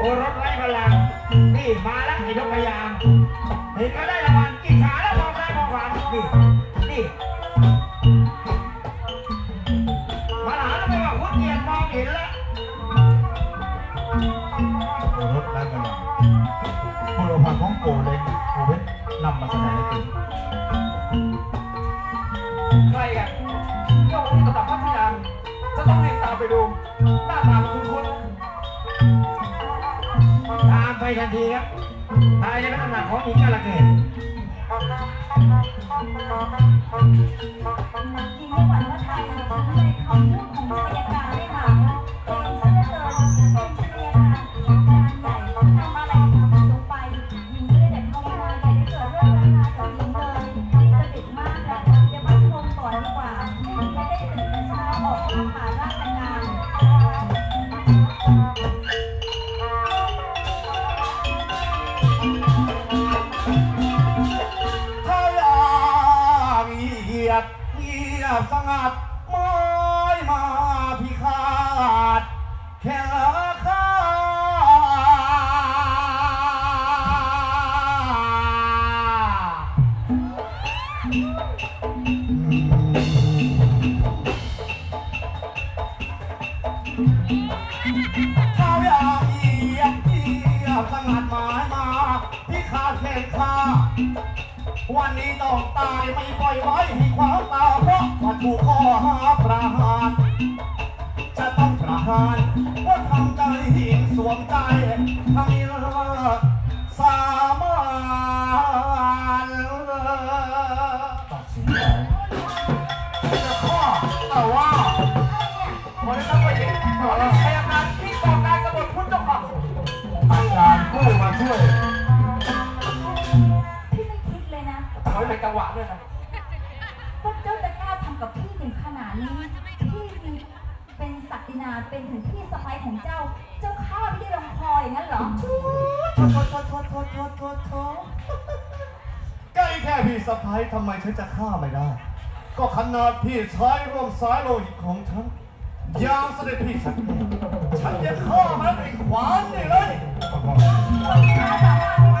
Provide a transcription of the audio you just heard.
โอรสไร้พลังนี่มาแล้วไอ้นกพยางเห็นก็ได้รางวัลอิจฉาแล้วมองซ้ายมองขวานี่นี่มาหาแล้วไม่ว่าพุทธเกียรติมองเห็นแล้วโอรสและเงินโมโลพันของโกเลยโอเวทนำมาแสดงให้ตื่นใครกันโยกที่ตำหนักพระพินางจะต้องรีบตามไปดูหน้าตามันคุ้นต ทันทีครับตายในลักษณะของหญิงกาลเกต บสงัดไม่มาพิฆาตแค่ข้าข้าอยากเหยียบเหยียบสงัดหมายมาพิฆาตแข่ข้า วันนี้ต้องตายไม่ปล่อยไว้ให้ขวางตาเพราะว่าถูกข้อหาประหาร จะต้องประหารว่าทำใจหิงสวมใจทำให้เลิศสามารถตัดสินใจจะข้อแต่ว่าๆคนที่ต้องไปเห็น นะเขาเป็นจังหวะด้วยนะว่าเจ้าจะกล้าทำกับพี่ถึงขนาดนี้ พี่มีเป็นศักดินาเป็นถึงพี่สะใภ้ของเจ้า เจ้าฆ่าพี่ได้ลงคออย่างนั้นเหรอโทษโทษโทษโทษโทษโทษโทษโทษใกล้แค่พี่สะพ้ายทำไมฉันจะฆ่าไม่ได้ ก็ขนาดพี่ชายร่วมสายโลหิตของฉันยางเสด็จพี่สักแก้วฉันจะฆ่ามันด้วยขวานนี่เลยฆ่าสามารถ